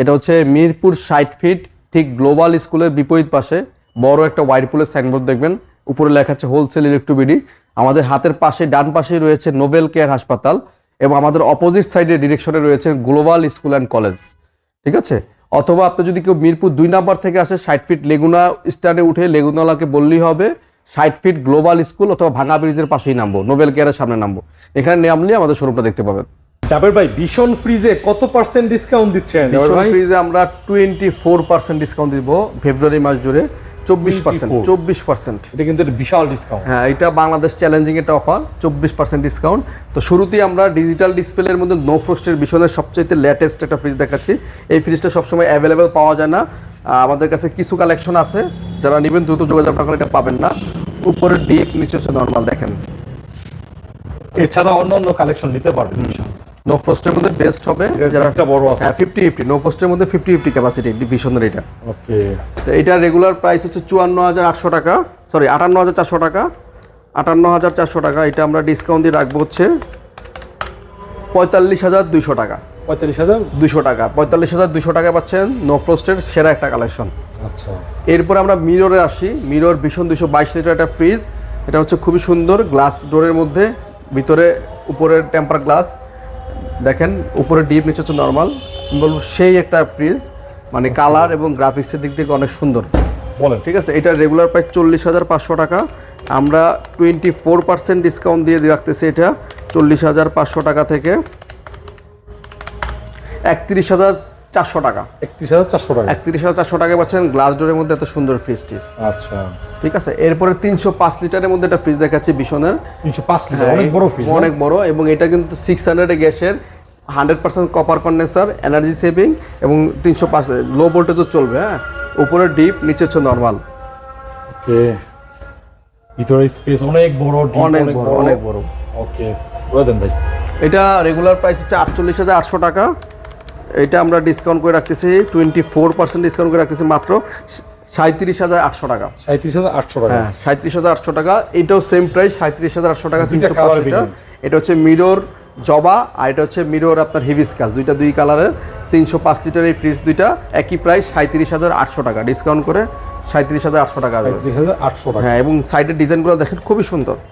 এটা হচ্ছে মিরপুর ষাট ফিট ঠিক গ্লোবাল স্কুলের বিপরীত পাশে। বড় একটা হোয়াইট পুলের সাইনবোর্ড দেখবেন। উপরে লেখা আছে হোলসেল ইলেকট্রোবিডি আমাদের হাতের পাশে, ডান পাশে রয়েছে নোবেল কেয়ার হাসপাতাল এবং আমাদের অপোজিট সাইডে ডিরেকশনে রয়েছে গ্লোবাল স্কুল অ্যান্ড কলেজ ঠিক আছে? অথবা আপনি যদি কেউ মিরপুর দুই নাম্বার থেকে আসে, ষাট ফিট লেগুনা স্ট্যান্ডে উঠে লেগুনালাকে বললেই হবে, ষাট ফিট গ্লোবাল স্কুল অথবা ভাঙা ব্রিজের পাশেই নামবো, নোবেল কেয়ারের সামনে নামবো। এখানে নামলে আমাদের শোরুমটা দেখতে পাবেন। জাবের ভাই ভীষণ ফ্রিজে কত পার্সেন্ট ডিসকাউন্ট দিচ্ছেন? ভীষণ ফ্রিজে আমরা টোয়েন্টি ফোর পার্সেন্ট ডিসকাউন্ট দিব ফেব্রুয়ারি মাস জুড়ে চব্বিশ পার্সেন্ট 24 চব্বিশ পার্সেন্ট এটা কিন্তু একটা বিশাল ডিসকাউন্ট হ্যাঁ এটা বাংলাদেশ চ্যালেঞ্জিং একটা অফার চব্বিশ পার্সেন্ট ডিসকাউন্ট তো শুরুতেই আমরা ডিজিটাল ডিসপ্লের মধ্যে নো ফ্রস্টের ভীষণের সবচেয়ে লেটেস্ট একটা ফ্রিজ দেখাচ্ছি। এই ফ্রিজটা সবসময় অ্যাভেলেবেল পাওয়া যায় না। আমাদের কাছে কিছু কালেকশন আছে যারা নেবেন দ্রুত যোগাযোগ না করলে এটা পাবেন না। উপরে ডিপ নিচে হচ্ছে নর্মাল দেখেন। এছাড়া অন্য অন্য কালেকশন নিতে পারবেন নো ফ্রস্টের মধ্যে বেস্ট হবে যারা একটা বড় আছে। হ্যাঁ ফিফটি ফিফটি নো ফ্রস্টের মধ্যে ফিফটি ফিফটি ক্যাপাসিটি ভীষণের এটা ওকে তো এটার রেগুলার প্রাইস হচ্ছে চুয়ান্ন হাজার আটশো টাকা। সরি আটান্ন হাজার চারশো টাকা। আটান্ন হাজার চারশো টাকা এটা আমরা ডিসকাউন্ট দিয়ে রাখব হচ্ছে পঁয়তাল্লিশ হাজার দুইশো টাকা। পঁয়তাল্লিশ হাজার? দুশো টাকা। পঁয়তাল্লিশ হাজার দুশো টাকা পাচ্ছেন নো ফ্রস্টের সেরা একটা কালেকশন আচ্ছা। এরপর আমরা মিররে আসি। মিরর ভীষণ দুশো বাইশ লিটার একটা ফ্রিজ এটা হচ্ছে খুবই সুন্দর গ্লাস ডোরের মধ্যে ভিতরে উপরের টেম্পার গ্লাস দেখেন উপরে ডিপ নিচে হচ্ছে নর্মাল বলব সেই একটা ফ্রিজ মানে কালার এবং গ্রাফিক্সের দিক থেকে অনেক সুন্দর। বলেন। ঠিক আছে এটা রেগুলার প্রাইস চল্লিশ হাজার পাঁচশো টাকা। আমরা টোয়েন্টি ফোর পার্সেন্ট ডিসকাউন্ট দিয়ে রাখতেছি এটা চল্লিশ হাজার পাঁচশো টাকা থেকে। একত্রিশ হাজার চারশো টাকা। একত্রিশ হাজার চারশো টাকা। একত্রিশ হাজার চারশো টাকা পাচ্ছেন গ্লাস ডোরের মধ্যে এত সুন্দর ফ্রিজটি আচ্ছা। ঠিক আছে? এরপরে তিনশো পাঁচ লিটারের মধ্যে একটা ফ্রিজ দেখাচ্ছি বিশনের তিনশো পাঁচ লিটার অনেক বড় ফ্রিজ অনেক বড় এবং এটা কিন্তু সিক্স হান্ড্রেড গ্যাসের hundred percent copper condenser energy saving এবং তিনশো পাঁচ লো ভোল্টেজও চলবে হ্যাঁ? উপরে ডিপ নিচে হচ্ছে নর্মাল ওকে। ভিতরে স্পেস অনেক বড় অনেক বড় অনেক বড়। ওকে বলে দেন ভাই। এটা রেগুলার প্রাইস হচ্ছে আটচল্লিশ হাজার আটশো টাকা। এটা আমরা ডিসকাউন্ট করে রাখতেছি টোয়েন্টি ফোর পার্সেন্ট ডিসকাউন্ট করে রাখতেছি মাত্র সাঁত্রিশ হাজার আটশো টাকা। সাঁত্রিশ হাজার আটশো টাকা। হ্যাঁ সাঁত্রিশ হাজার আটশো টাকা এটাও সেম প্রাইস সাঁত্রিশ হাজার আটশো টাকা তিনশো পাঁচ লিটার এটা হচ্ছে মিরর জবা আর এটা হচ্ছে মিরর আপনার হিবিসকাস দুইটা দুই কালারের তিনশো পাঁচ লিটার এই ফ্রিজ দুইটা একই প্রাইস সাঁত্রিশ হাজার আটশো টাকা ডিসকাউন্ট করে সাঁত্রিশ হাজার আটশো টাকা আসবে। সাঁত্রিশ হাজার আটশো টাকা। হ্যাঁ এবং সাইডের ডিজাইনগুলো দেখেন খুবই সুন্দর।